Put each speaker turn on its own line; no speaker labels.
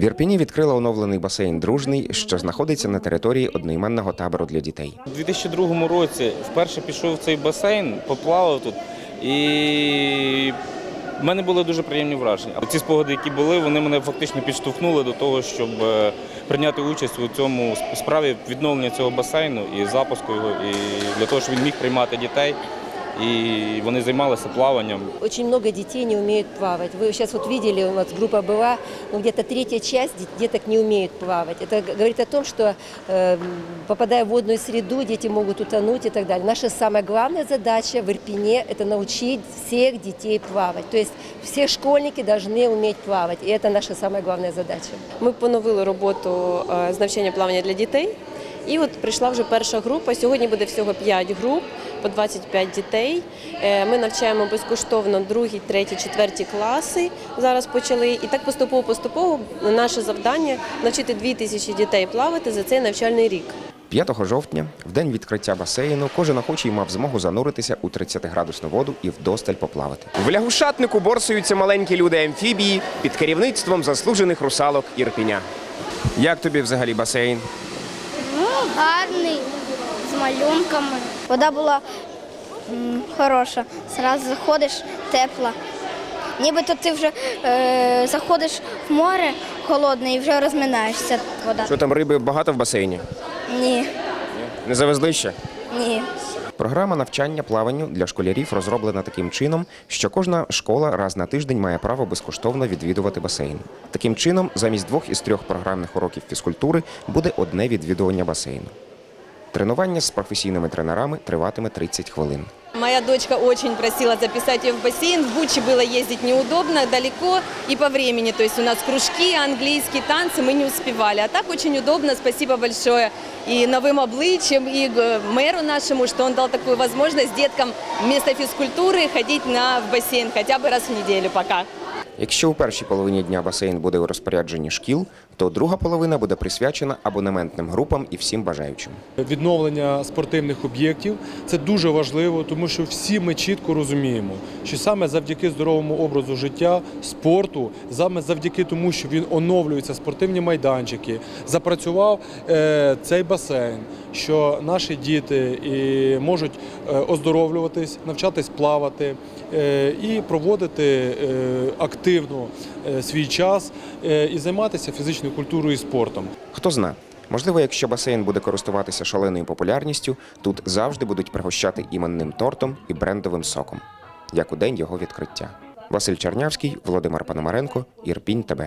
В Ірпіні відкрила оновлений басейн Дружний, що знаходиться на території одноіменного табору для дітей.
У 2002 році вперше пішов в цей басейн, поплавав тут, і в мене були дуже приємні враження. Ці спогади, які були, вони мене фактично підштовхнули до того, щоб е, прийняти участь у цьому справі відновлення цього басейну і запуску його, і для того, щоб він міг приймати дітей І вони займалися плаванням.
Очень много детей не умеют плавать. Вы сейчас вот видели, у нас группа была, но где-то третья часть дет- деток не умеют плавать. Это г- говорит о том, что э, попадая в водную среду, дети могут утонуть и так далее. Наша самая главная задача в Ирпене – это научить всех детей плавать. То есть все школьники должны уметь плавать, и это наша самая главная задача.
Ми поновили роботу е, з навчання плавання для дітей. І от прийшла вже перша група. Сьогодні буде всього 5 груп по 25 дітей. Е, Ми навчаємо безкоштовно другі, треті, четверті класи. Зараз почали. І так поступово-поступово наше завдання навчити 2 тисячі дітей плавати за цей навчальний рік.
5 жовтня, в день відкриття басейну, кожен охочий мав змогу зануритися у 30-градусну воду і вдосталь поплавати. В лягушатнику борсуються маленькі люди амфібії під керівництвом заслужених русалок Ірпіня. Як тобі взагалі басейн?
Ну, гарний, з малюнками. Вода була м, хороша. Зразу заходиш, тепла. Нібито ти вже е, заходиш в море холодне і вже розминаєшся. Вода.
Що там риби багато в басейні?
Ні,
Не завезли ще?
ні.
Програма навчання плаванню для школярів розроблена таким чином, що кожна школа раз на тиждень має право безкоштовно відвідувати басейн. Таким чином, замість двох із трьох програмних уроків фізкультури буде одне відвідування басейну. Тренування з професійними тренерами триватиме 30 хвилин.
Моя дочка очень просила записать ее в бассейн. В Бучи было ездить неудобно, далеко и по времени. То есть у нас кружки, английские танцы, мы не успевали. А так очень удобно. Спасибо большое и новым обличием, и г- мэру нашему, что он дал такую возможность деткам вместо физкультуры ходить на, в бассейн хотя бы раз в неделю пока.
Якщо у першій половині дня басейн буде у розпорядженні шкіл, то друга половина буде присвячена абонементним групам і всім бажаючим.
Відновлення спортивних об'єктів це дуже важливо, тому що всі ми чітко розуміємо, що саме завдяки здоровому образу життя, спорту, саме завдяки тому, що він оновлюється, спортивні майданчики, запрацював е, цей басейн, що наші діти і можуть е, оздоровлюватись, навчатись плавати е, і проводити е, активно е, свій час е, і займатися фізичною культурою і спортом.
Хто зна, можливо, якщо басейн буде користуватися шаленою популярністю, тут завжди будуть пригощати іменним тортом і брендовим соком, як у день його відкриття. Василь Чернявський, Володимир Пономаренко, Ірпінь ТБ.